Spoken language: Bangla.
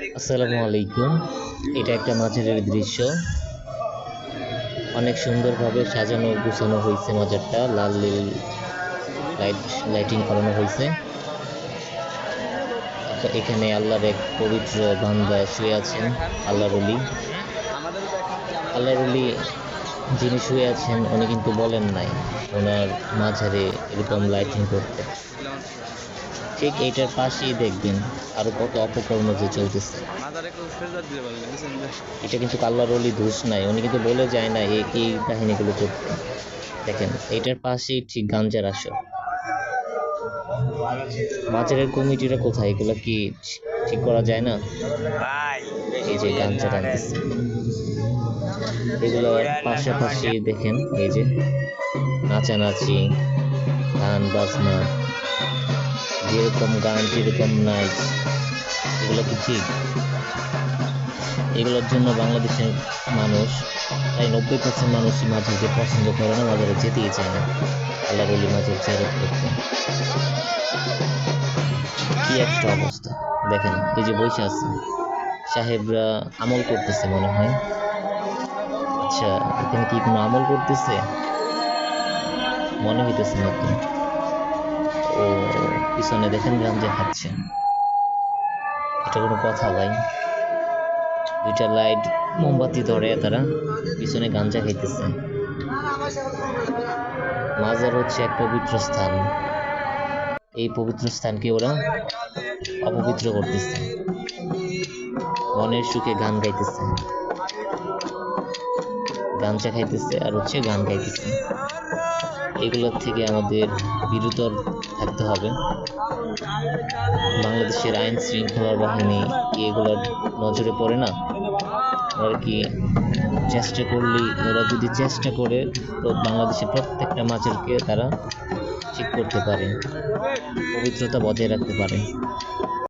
আসসালামু আলাইকুম। এটা একটা মাজারের দৃশ্য। অনেক সুন্দরভাবে সাজানো, গুছানো হয়েছে মাজারটা। লাল নীল লাইট লাইটিং করানো হয়েছে। এখা- এখানে আল্লাহর এক পবিত্র বান্দা শুয়ে আছেন, আল্লাহর অলি আল্লাহর অলি যিনি শুয়ে আছেন, উনি কিন্তু বলেন নাই, ওনার মাঝারে এরকম লাইটিং করতে। ঠিক এইটার পাশেই দেখবেন আরও কত অপকর্ম যে চলতেছে। এটা কিন্তু আল্লাহর অলি দোষ নাই উনি কিন্তু বলে যায় না এই এই কাহিনীগুলো করতে দেখেন এইটার পাশেই ঠিক গাঞ্জার আসর। মাজারের কমিটিরা কোথায়? এগুলো কি ঠিক করা যায় না? ভাই এই যে গাঞ্জা টানতেছে। এগুলো পাশাপাশি দেখেন এই যে নাচানাচি গান বাজনা। যেরকম গান, যেরকম নাচ, এগুলো কি ঠিক? এগুলোর জন্য বাংলাদেশের মানুষ, প্রায় নব্বই পার্সেন্ট মানুষই মাঝারকে পছন্দ করে না মাঝারে যেতেই চায় না। আল্লাহ বলি মাঝের চেয়ারত করতে কি একটা অবস্থা। দেখেন, এই যে বসে আছে, সাহেবরা আমল করতেছে মনে হয়। আচ্ছা এখানে কি কোনো আমল করতেছে? মনে হইতেছে না তো। ও পিছনে দেখেন গাঞ্জা খাচ্ছে এটা কোনো কথা, ভাই। দুইটা লাইট মোমবাতি ধরে তারা পিছনে গাঞ্জা খাইতেছে। মাজার হচ্ছে এক পবিত্র স্থান। এই পবিত্র স্থানকে ওরা অপবিত্র করতেছে। মনের সুখে গান গাইতেছে। গাঞ্জা খাইতেছে আর হচ্ছে গান গাইতেছে। এগুলোর থেকে আমাদের বিরত থাকতে হবে। বাংলাদেশের আইন শৃঙ্খলা বাহিনী কি এগুলোর নজরে পড়ে না? আর কি চেষ্টা করলেই, ওরা যদি চেষ্টা করে, তো বাংলাদেশের প্রত্যেকটা মাছেরকে তারা ঠিক করতে পারে, পবিত্রতা বজায় রাখতে পারে।